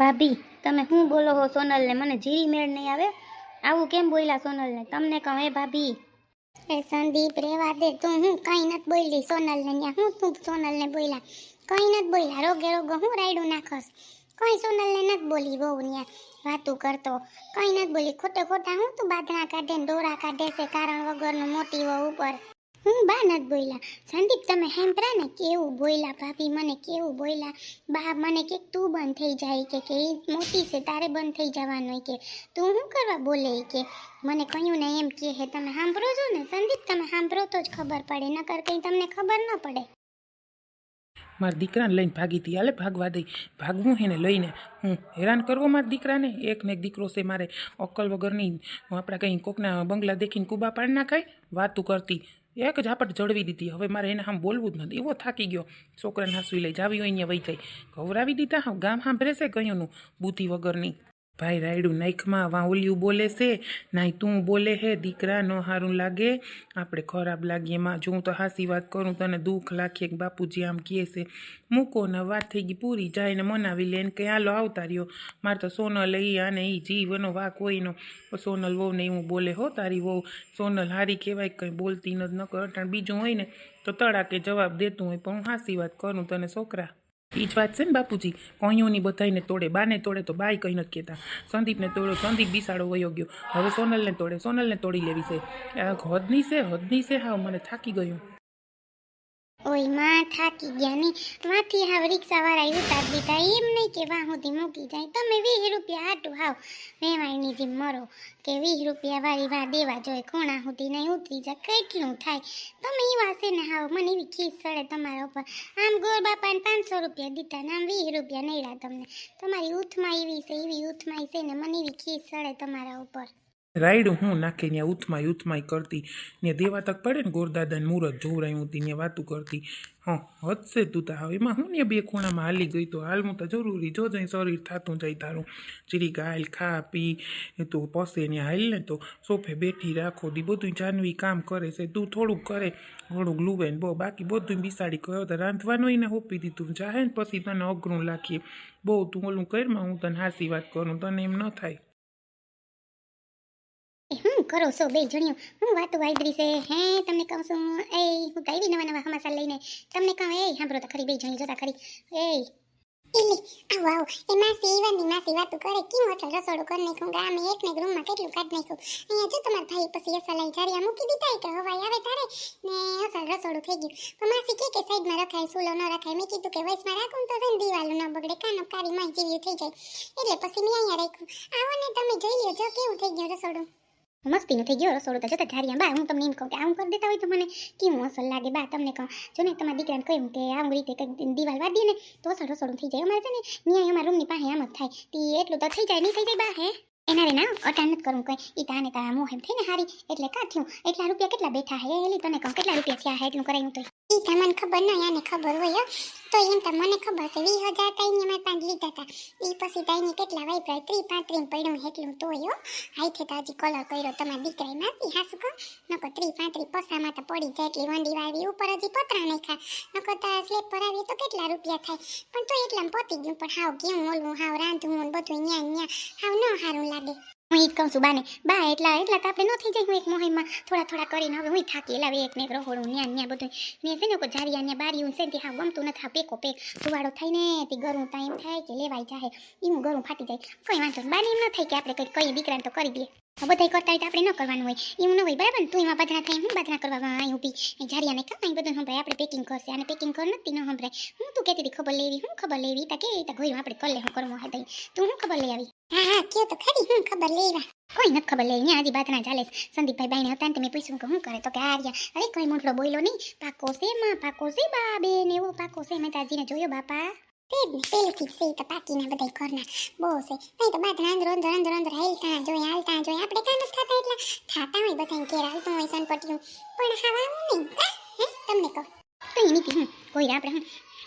ભાભી, તમે શું બોલો હો સોનલને? મને જીરી મેળ નહીં આવે. આવું કેમ બોલ્યા સોનલને? તમને કહું એ ભાભી. એ સંદીપ, રેવા દે. તું હું કઈ નથી બોલી સોનલને ત્યાં હું તું સોનલને બોલ્યા? કઈ નથી બોલ્યા. રોગે રોગો હું રાયડું નાખસ કંઈ સોનલને નથી બોલી બહુ ન્યા. વાતું કરતો. કઈ નથી બોલી. ખોટે ખોટા હું તું બાદણા કાઢે ને દોરા કાઢે છે, કારણ વગરનું મોટી વહુ ઉપર. હું બા નથી બોલ્યા સંદીપ, તમે હેમ્પરા ને કેવું બોલ્યા ભાભી મને કેવું બોલ્યા બા મને કે તું બંધ થઈ જાય કે કે મોટી છે, તારે બંધ થઈ જવાનું કે. તું શું કરવા બોલે કે? મને કહ્યું ને એમ કે હે, તમે સાંભળો છો ને? સંદીપ, તમે સાંભળો તો જ ખબર પડે, નકર કંઈ તમને ખબર ન પડે. મારા દીકરાને લઈને ભાગી હતી હાલે ભાગવા દઈ. ભાગવું હે ને લઈને. હું હેરાન કરવો મારા દીકરાને? એક ને એક દીકરો છે મારે. અક્કલ વગરની આપણા કંઈ કોકના બંગલા દેખીને કુબા પાડી નાખાય વાતું કરતી. એક ઝાપટ જળવી દીધી. હવે મારે એને આમ બોલવું જ નથી. એવો થાકી ગયો. છોકરાને હાસવી લઈ જાવી હોય અહીંયા વહી જાય. ખવડાવી દીધા. ગામ સાંભળે છે કયુંનું બુદ્ધિ વગરની. ભાઈ રાયડું નાઈખમાં વાહુલિયું બોલે છે? નાઈ તું બોલે હે, દીકરા, ન સારું લાગે? આપણે ખરાબ લાગીએ એમાં જો હું તો હાસી વાત કરું, તને દુઃખ લાખીએ કે બાપુજી આમ કહે છે. મૂકો ને વાત થઈ ગઈ, પૂરી જાય ને મનાવી લે ને કે હાલો, આવતા રહ્યો. મારે તો સોનલ એ આને એ જીવનો વાક હોયનો સોનલ વહુ ને હું બોલે, હો તારી વહુ, સોનલ હારી કહેવાય, કંઈ બોલતી નથી ન કર બીજું હોય ને, તો તડાકે જવાબ દેતું હોય, પણ હું હાસી વાત કરું તને, છોકરા. એ જ વાત છે ને બાપુજી. કોઈઓની બધાને તોડે, બાને તોડે તો બાય કંઈ નથી કહેતા. સંદીપને તોડો સંદીપ બિસાડો વયો ગયો. હવે સોનલને તોડે, સોનલને તોડી લેવી છે. હદની છે હદની છે, હા, મને થાકી ગયું. ઓયમાં થાકી ગયા ને માંથી હાવ રિક્ષા વાળા તાર દીધા એમ નહીં કે વાહ સુધી મૂકી જાય. તમે વીસ રૂપિયા હાટું હાવ. વેવાયની જેમ મરો કે વીસ રૂપિયા વાળી વાહ દેવા જોઈએ ખૂણા સુધી નહીં ઉતરી જાય. કેટલું થાય. તમે એવા છે ને હાવ મને એવી ખીસ સડે તમારા ઉપર. આમ ગોર બાપાને પાંચસો રૂપિયા દીધા ને આમ વીસ રૂપિયા નડ્યા તમને. તમારી ઉથમાં એવી છે, એવી ઉથમાં છે ને મને એવી ખીસ સડે તમારા ઉપર. રાયડું હું નાખે ત્યાં ઉથમાય ઉથમાય કરતી. ને દેવા તક પડે ને ગોરદાદાને મુહૂર્ત જોવરાયું હતી ને વાતું કરતી. હં હદશે તું તા હવે. એમાં હું ને બે ખૂણામાં હાલી ગઈ તો હાલવું તો જરૂરી, જો જઈ શરીર થતું જાય તારું. ચીરી ગાયલ, ખા, પી તો પસે ને હાલ ને તો. સોફે બેઠી રાખો દી બધું જાનવી કામ કરે છે. તું થોડુંક કરે ઘણું લુવે ને બહુ. બાકી બધું બિસાડી કયો તો રાંધવાનું એને હોપી દીધું જાહે ને પછી તને અઘરું લાખીએ. બહુ તું ઓલું કરમાં હું તને હાસી વાત કરું, તને એમ ન થાય. હું કરો છો બે જણ્યો. હું વાતો વાયદરી છે. હે, તમને કહું છું. એ, હું તો આવી નવા નવા હમાસા લઈને. તમને કહું, એ, સાંભળો તો ખરી, બે જણી જોતા ખરી. એ. ઇલી આવ આવ. એ માસી માસી વાતું કરે. કેમ રસોડું કરી નાખ્યું? એક રૂમમાં કેટલું કાઢ નાખ્યું? અહીંયા મૂકી દીધા કે માસી કે કે સુલો ન રખાય. મેં કીધું કે ન બગડે. કાનો કારી માં જેવી થઈ પછી મેં તમે જોઈ લ્યો જો કેવું રસોડું. મસ્તીનું થઈ ગયો. રસોડું તો જતા ધારિયા બા, હું તમને એમ કહું કે આમ કરી દેતા હોય તો મને કેવું અસર લાગે? બા, તમને કહું. જો ને તમારા દીકરાને કહ્યું કે આમ રીતે કંઈક દિવાલ વાળી ને, તો અસર રસોડું થઈ જાય. અમારે છે ને ન્યાય અમારા રૂમની પાસે આમ જ થાય. તી એટલું તો થઈ જાય, નહીં થઈ જાય, બા, હે? એના રે ના અટાણ નથી કરવું કંઈ. એ તાને તારા મોહ એમ થઈને હારી. એટલે કાં થયું? એટલા રૂપિયા કેટલા બેઠા હે? એલી તને કહું, કેટલા રૂપિયા થયા હે? એટલું કરાયું તો ઈ તમને ખબર ન આને ખબર હોય તો એમ તો મને ખબર છે વીસ હજાર તો એને મેં પાંચ લીધા હતા. એ પછી તો કેટલા વાપરાય? ત્રી પાંત્રીસ પડ્યું એટલું તો યો હાઈથી તો હજી કલર કર્યો, તમારા દીકરાએ માસી હાસુ કહો. નકો ત્રી પાંત્રી પસામાં તો પડી જાય એટલી વંડી વાળી, ઉપર હજી પતરા નાખ્યા. નકો તો સ્લેબ પર આવી તો કેટલા રૂપિયા થાય? પણ તો એટલામાં પતી ગયું, પણ હાવ કેવું ઓલવું, હાવ રાંધવું બધું ન્યા ન્યા. હાવ ન સારું લાગે. હું ઈ કહું છું, બાને, બા, એટલા એટલા તો આપણે ન થઈ જાય હું એક મોહિમમાં થોડા થોડા કરીને હવે હું થાકી લાવે, એક ને એક રહોડું ન્યા ન્યા બધું મેં છે ને કોઈ જારિયા ને બારીયું છે ને હા ગમતું નથી હા પેકો પેક. થાય ને, તે ગરું ટાઈમ થાય કે લેવાય જાય એવું ગરું ફાટી જાય. કોઈ વાંધો બાને એમ ન થાય કે આપણે કંઈક કઈ દીકરાને તો કરી દઈએ. બધા કરતા હોય તો આપણે ન કરવાનું હોય. એવું ન હોય, બરાબર તું એમાં બદના થાય, હું બદના કરવા અહીં ઊભી. જારિયાને કામ અહીં બધું સંભળાય, આપણે પેકિંગ કરશે અને પેકિંગ કર નથી ન સંભળાય. હું તું કહેતી ખબર લેવી, હું ખબર લેવી? તા કે તા આપણે કર લે હું કરવું હા તું હું ખબર લઈ આવી? હા હા કયો તો ખરી હું ખબર લેવા કોઈ નથી ખબર લે આજે બાતના ચાલે સંદીપભાઈ બાઈને હતા ને તે મેં પૂછ્યું કે શું કરે? તો કે આર્યા અરે કોઈ મોટલો બોલ્યો નહીં. પાકો છે માં પાકો છે બા બેન એવો પાકો છે. મેં તાજીને જોયો બાપા. તે જ ને પેલેથી જ તો પાકીના ઘરના. બહુ છે. નહીં તો બાતના અંદર અંદર અંદર અંદર હાલતા જોઈએ હાલતા જોઈએ આપણે કાં નથી થતા એટલા. થાતા હોય બધાને ઘેર હાલતું હોય સનપટીયું પણ નહીં. તમને કહો. એ નીકળી કોઈ આપણે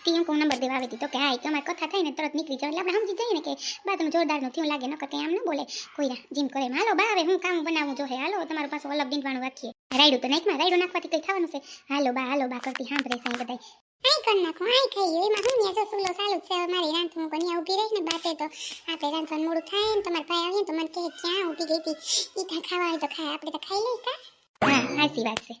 તી હું નંબર દેવા આવી તો? કે હા કે અમારે કથા થાય ને તરત નીકળી જાય એટલે આપણે સમજી જઈએ ને કે બાતનું જોરદારનું થયું લાગે ન કંઈ આમ ન બોલે. કોઈરા જીમ કરે હાલો બા, હવે હું કામ બનાવું જો હે. હાલો, તમારું પાછું અલગ ડીંડવાનું રાખીએ. રાયડું તો નાખમાં રાયડું નાખવાથી કંઈ થવાનું છે? હાલો બા હાલો બા, કરતી સાંભળે સાંઈ બધા આઈ કર નાખો આઈ ખાઈ એમાં હું ન્યા જો સુલો ચાલુ છે, હવે મારી રાંત હું કોની ઊભી રહીને બાતે તો? આપણે રાંધવાનું મોડું થાય ને, તમારા ભાઈ આવીએ તો મને કહે ક્યાં ઊભી ગઈ હતી ઈ તા ખાવા હોય તો ખાય, આપણે તો ખાઈ લઈ કા? હા સાચી વાત છે.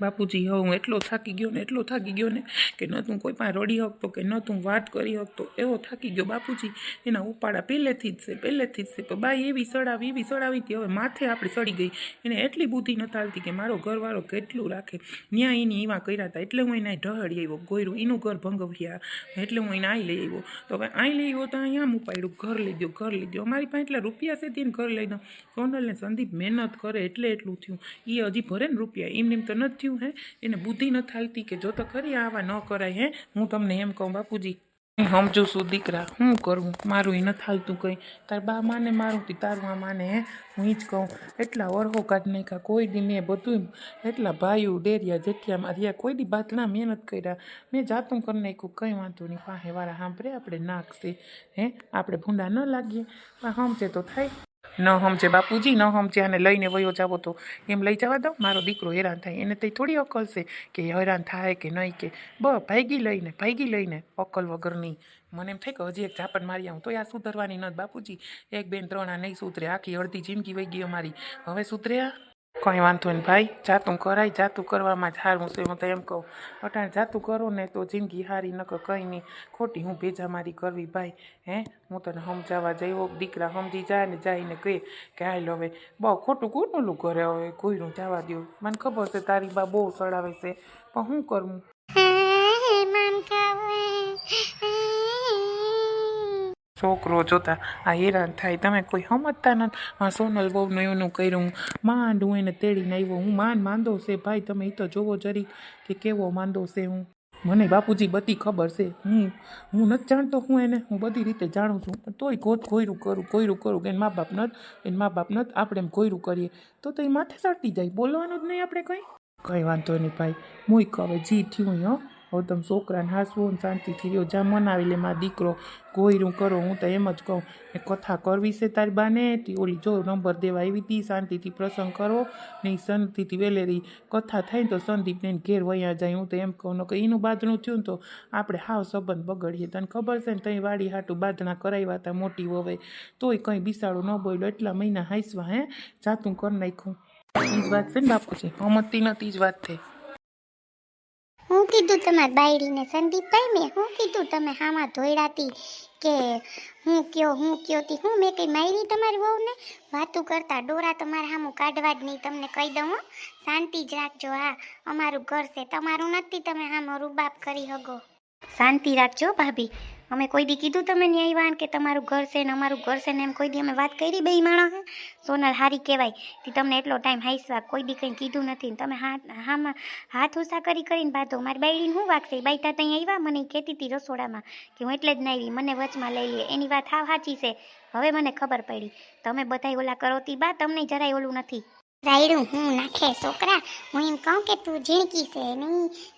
બાપુજી, હવે હું એટલો થાકી ગયો ને, એટલો થાકી ગયો ને કે ન તું કોઈ પણ રડી શકતો કે ન તું વાત કરી શકતો એવો થાકી ગયો બાપુજી. એના ઉપાડા પહેલેથી જ છે, પહેલેથી જ છે. તો બાઈ એવી સડાવી એવી સડાવી હતી, હવે માથે આપણી સડી ગઈ. એને એટલી બુદ્ધિ નથી હાલતી કે મારો ઘરવાળો કેટલું રાખે. ન્યા એની એવા કર્યા હતા, એટલે હું એને ઢહળી આવ્યો, ગોયરું, એનું ઘર ભંગવ્યા. એટલે હું એને આઈ લઈ આવ્યો. તો હવે આઈ લઈ આવ્યો તો અહીંયા આમ ઉપાડ્યું ઘર લઈ ગયો, ઘર લઈ ગયો. અમારી પાસે એટલા રૂપિયા છે તેને ઘર લઈ દઉં સોનલને સંદીપ મહેનત કરે એટલે એટલું થયું. એ હજી ભરે ને રૂપિયા, એમને એમ તો નથી થયું હે, એને બુદ્ધિ નથી થાલતી કે જો તો ખરી આવા ન કરાય હે, હું તમને એમ કહું બાપુજી, હું સમજુ છું, દીકરા શું કરું, મારું એ નથી હાલતું કંઈ. તાર બા માને મારું તી, તારું આ માને હે, હું જ કહું. એટલા વરહો કાઢ નાખ્યા, કોઈ દી મેં બધું એટલા ભાઈઓ ડેરિયા જેઠિયા માર્યા કોઈ દી બાથણા મહેનત કર્યા. મેં જાતું કરી નાખ્યું, કંઈ વાંધો નહીં. પાસે વાળા સાંભળે, આપણે નાખશે, હે, આપણે ભૂંડા ન લાગીએ. પણ સમજે તો થાય. ન સમજે બાપુજી, ન સમજે આને લઈને વયો જાવો તો એમ લઈ જવા દો. મારો દીકરો હેરાન થાય. એને તઈ થોડી અકલ છે કે હેરાન થાય કે નહીં કે. બ, ભાઈગી લઈને ભાઈગી લઈને અકલ વગરની. મને એમ થાય કે હજી એક ઝાપટ મારી આવું. તો આ સુધરવાની નથી બાપુજી. એક બેન, ત્રણ આ નહીં સુધરે. આખી અડધી જિંદગી વહી ગઈ અમારી. હવે સુધરે આ? કંઈ વાંધો નહીં ભાઈ જાતું કરાય જાતું કરવામાં જ હારું છે હું તો એમ કહું અટાણે જાતું કરો ને તો જિંદગી હારી નકર કંઈ નહીં ખોટી હું ભેજા મારી કરવી ભાઈ હે હું તને સમજાવવા જઈવો દીકરા સમજી જાય ને જઈને કહે કે હાલ હવે બહુ ખોટું ઓલું કરે હવે કોઈનું જવા દો મને ખબર છે તારી બા બહુ સડાવે છે પણ શું કરવું છોકરો જોતા આ હેરાન થાય. તમે કોઈ સમજતા નથી. આ સોનલ બહુનું એનું કર્યું. માંડ હું એને તેડીને આવ્યો. હું માંડ માંદો છે. ભાઈ, તમે એ તો જોવો જરી કે કેવો માંદો છે હું. મને બાપુજી બધી ખબર છે. હું હું નથી જાણતો હું એને. હું બધી રીતે જાણું છું. પણ તોય ગોત કોયરું કરું કોયરું કરું કે એને મા બાપ નથી, એને મા બાપ નથી. આપણે એમ કોયરું કરીએ. તો તો એ માથે ચડતી જાય. બોલવાનું જ નહીં આપણે કંઈ. કંઈ વાંધો નહીં ભાઈ. મુઈ કહે જી થયું હો. હવે તમે છોકરાને હાસવું શાંતિથી રહ્યો. જા મનાવી લે મારા દીકરો ગોયરું કરો, હું તો એમ જ કહું. એ કથા કરવી છે તારી બાને તી ઓલી, જો, નંબર દેવા આવી હતી શાંતિથી પ્રસંગ કરો ને એ શાંતિથી વેલેરી કથા થાય ને તો સંદીપને ઘેર વયા જાય, હું તો એમ કહું. કે એનું બાદણું થયું તો આપણે હાવ સંબંધ બગડીએ. તને ખબર છે ને, તઈ વાડી હાટું બાદણા કરાવ્યા હતા મોટી વવે. તોય કંઈ બિસાડો ન બોલ્યો. એટલા મહિના હાંસવા, હે? જાતું કરી નાખ્યું. એ જ વાત છે ને બાપુજી. અમતી નથી જ વાત થઈ હું કીધું તમારા બાયડીને સંદીપભાઈ મેં હું કીધું તમે હામાં ધોયડાતી કે હું કયો હું કયો તી, હું મેં કંઈ મારી તમારી વહુને? વાતું કરતા ડોરા તમારે હામું કાઢવા જ નહીં, તમને કહી દઉં હો. શાંતિ જ રાખજો, હા. અમારું ઘર છે, તમારું નથી, તમે હામાં રૂબાબ કરી હગો. શાંતિ રાખજો, ભાભી. અમે કોઈ દી કીધું તમે ન્યાયવાન કે તમારું ઘર છે ને અમારું ઘર છે ને એમ કોઈ દી અમે વાત કરી બે માણસ, હે? સોનલ હારી કહેવાય. તે તમને એટલો ટાઈમ હાઈસવા, કોઈ દી કંઈ કીધું નથી ને તમે હાથ, હામાં હાથ ઉષા કરી કરીને બાંધો. મારી બાયડીને શું વાગશે બાઈતા ત્યાં આવ્યા? મને કહેતી હતી રસોડામાં કે હું એટલે જ નહીં આવી, મને વચમાં લઈ લે. એની વાત હાવ સાચી છે. હવે મને ખબર પડી. તમે બધાય ઓલા કરો તી બા, તમને જરાય ઓલું નથી. રાયડું હું નાખે છોકરા, હું એમ કહું કે તું ઝીણકી છે ને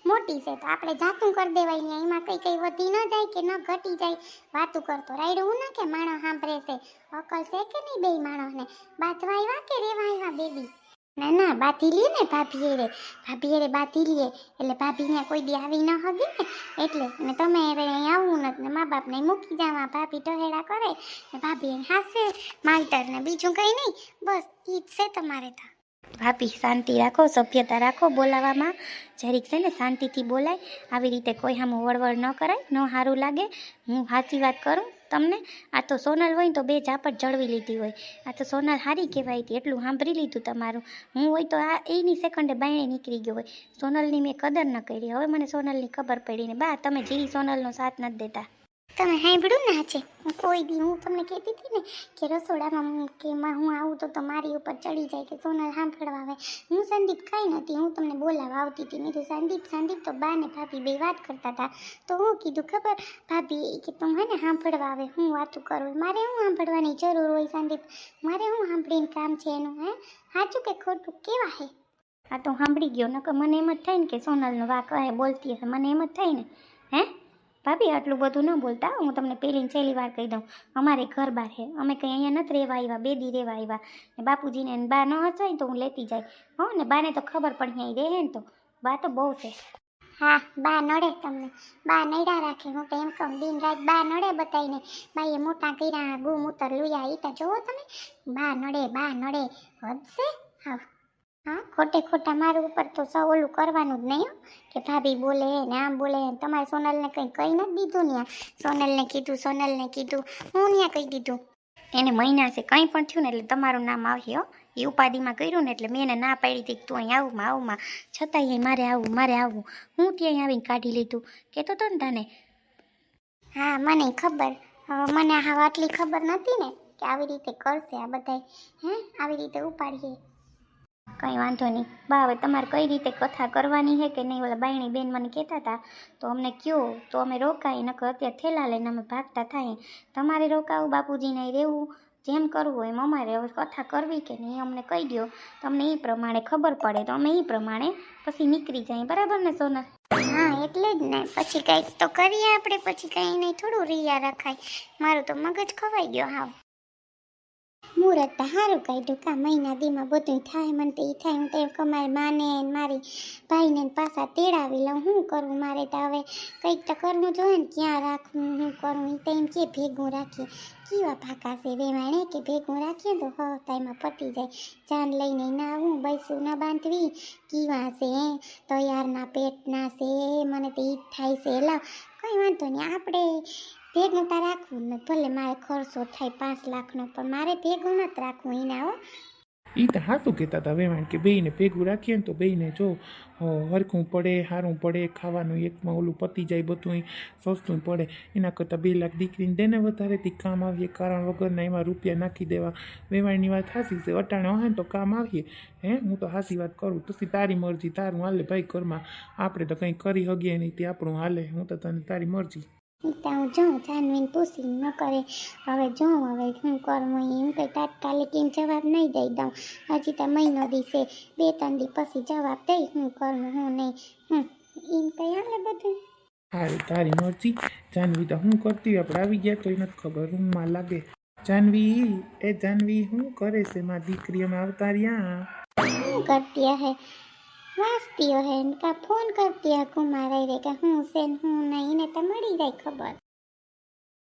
મોટી છે, તો આપણે જાતું કરી દેવાય ને એમાં કંઈ કંઈ વધી ન જાય કે ન ઘટી જાય, વાતું કરતો રાયડું હું નાખે માણસ સાંભળે છે. અકલ છે કે નહીં બે માણસને બાથવા આવ્યા કે રેવા આવ્યા બેબી? ના ના બાથી લઈએ ને ભાભી રે ભાભી રે બાથી લે, એટલે ભાભી અહીંયા કોઈ દી આવી ન હગી ને. એટલે ને તમે હવે અહીં આવવું નથી ને મા બાપને મૂકી જવા ભાભી ટહેડા કરે ને ભાભી હાસે માલતર ને બીજું કંઈ નહીં. બસ, ઈ જ છે તમારે તો. ભાભી શાંતિ રાખો, સભ્યતા રાખો બોલાવામાં જરીક છે ને શાંતિથી બોલાય, આવી રીતે કોઈ સામું વળવળ ન કરાય, ન સારું લાગે. હું સાચી વાત કરું તમને, આ તો સોનલ હોય તો બે ઝાપટ જળવી લીધી હોય. આ તો સોનલ હારી કહેવાય હતી, એટલું સાંભળી લીધું તમારું. હું હોય તો આ એની સેકન્ડે બાયણે નીકળી ગયો હોય. સોનલની મેં કદર ન કરી, હવે મને સોનલની ખબર પડી ને બા, તમે જીરી સોનલનો સાથ નથી દેતા. તમે સાંભળ્યું ને છે કોઈ દી, હું તમને કહેતી હતી ને કે રસોડામાં કે માં હું આવું તો તો મારી ઉપર ચડી જાય કે સોનલ સાંભળવા આવે. હું સંદીપ કાંઈ નથી હું તમને બોલાવવા આવતી હતી. મેં કીધું સંદીપ સંદીપ તો બા ને ભાભી બે વાત કરતા હતા. તો હું કીધું, ખબર ભાભી કે તું હે સાંભળવા આવે, હું વાતું કરું. મારે હું સાંભળવાની જરૂર હોય સંદીપ? મારે હું સાંભળીને કામ છે એનું, હે? સાચું કે ખોટું? કેવા હે? આ તો સાંભળી ગયો. નકર મને એમ જ થાય ને કે સોનલનો વાક બોલતી હશે મને એમ જ થાય ને, હે? ભાભી, આટલું બધું ન બોલતા? હું તમને પહેલીને છેલ્લી વાર કહી દઉં. અમારે ઘર બહાર છે. અમે કંઈ અહીંયા નથી રહેવા આવ્યા. બે દી રહેવા આવ્યા. ને બાપુજીને બા ન હસાય ને તો હું લેતી જાય. હો, ને બાને તો ખબર પણ અહીં રહે ને તો. બા તો બહુ છે. હા, બા નડે તમને. બા નડ્યા રાખે. હું તો એમ કહું, દિન રાત બા નડે બતાવીને બાઈએ મોટા કર્યા, ગુમ ઉતર લુયા. એ તો જોવો તમે. બા નડે બા નડે. હદશે હા હા? ખોટે ખોટા મારું ઉપર તો સૌ ઓલું કરવાનું જ નહીં કે ભાભી બોલે ને આમ બોલે તમારે સોનલને કંઈ કહી નથી દીધું ને સોનલને કીધું સોનલને કીધું, હું ત્યાં કહી દીધું. એને મહિના છે કંઈ પણ થયું ને એટલે તમારું નામ આવ્યો એ ઉપાધિમાં કર્યું ને એટલે મેં એને ના પાડી હતી તું અહીં આવું, માં આવું, માં. છતાંય મારે આવું, મારે આવવું હું ત્યાં આવીને કાઢી લીધું. કહેતો હતો ને તને. હા, મને ખબર. મને હા આટલી ખબર નથી ને કે આવી રીતે કરશે આ બધાય. હે? આવી રીતે ઉપાડીએ કંઈ વાંધો નહીં. બા, હવે તમારે કઈ રીતે કથા કરવાની છે કે નહીં? ઓલા બાયણી બેન મને કહેતા હતા, તો અમને કયો? તો અમે રોકાઈ, નકર અત્યારે થેલા લઈને અમે ભાગતા થાય તમારે રોકાવું, બાપુજીને રહેવું? જેમ કરવું એમ અમારે હવે કથા કરવી કે નહીં? અમને કહી દો તમને એ પ્રમાણે ખબર પડે, તો અમે એ પ્રમાણે પછી નીકળી જાય. બરાબર ને સોના હા, એટલે જ ને. પછી કંઈક તો કરીએ આપણે, પછી કંઈ નહીં. થોડું રિયા રખાય. મારું તો મગજ ખવાઈ ગયો હાવ. મુહૂર્ત તો સારું કાઢ્યું. કા મહિના દીમાં બધું થાય, મને તો એ થાય. હું તો એમ કહું માને મારી ભાઈને પાછા તેડાવી લઉં. શું કરવું મારે તો હવે કંઈક તો કરવું જોઈએ ને, ક્યાં રાખવું શું કરવું એ તો એમ કે ભેગું રાખીએ. કેવા ફાકા છે વેવાણે? કે ભેગું રાખીએ તો હ તાઈમાં પતી જાય. જાન લઈને ના આવું બૈસું ના બાંધવી. કીવા છે તૈયારના પેટના છે મને તો ઈ થાય છે. લાવ. કંઈ વાંધો નહીં. આપણે ભેગું તો રાખવું ને ભલે મારે ખર્ચો થાય પાંચ લાખનો, પણ મારે ભેગું નથી રાખવું એના હો એ તો હાથું કહેતા હતા વેવાણ કે બેયને ભેગું રાખીએ ને તો બેયને જો હરખું પડે સારું પડે, ખાવાનું એકમાં ઓલું પતી જાય બધું સસ્તું પડે. એના કરતાં બે લાખ દીકરીને દેને વધારેથી કામ આવીએ, કારણ વગરના એમાં રૂપિયા નાખી દેવા. વેવાણની વાત હાસી છે, અટાણે હા તો કામ આવીએ. હે, હું તો હાસી વાત કરું. પછી તારી મરજી, તારું હાલે ભાઈ ઘરમાં. આપણે તો કંઈ કરી હગીએ નહીં, તે આપણું હાલે. હું તો તને તારી મરજી ઈ તો હું જોઉં જાનવીને પૂછી ન કરે. હવે જોઉં હવે શું કરવું ઈ હું કંઈ તાત્કાલિક એમ જવાબ નહીં દઈ દઉં. હજી તો મહિનો દિવસે બે ત્રણ દી પછી જવાબ દઈ શું કરવું હું નહીં હું એમ કંઈ હાલે બધું? હારી તારી મરજી. જાનવી તો શું કરતી? આપણે આવી ગયા તો નથી ખબર રૂમમાં લાગે. જાનવી એ જાનવી શું કરે છે? મારી દીકરી અમે આવતા રહ્યા. શું કરતી હે? વાંચતી હે ને ફોન કરતી હે મારા રે કે હું છે ને હું નહીં ને તો મળી જાય ખબર.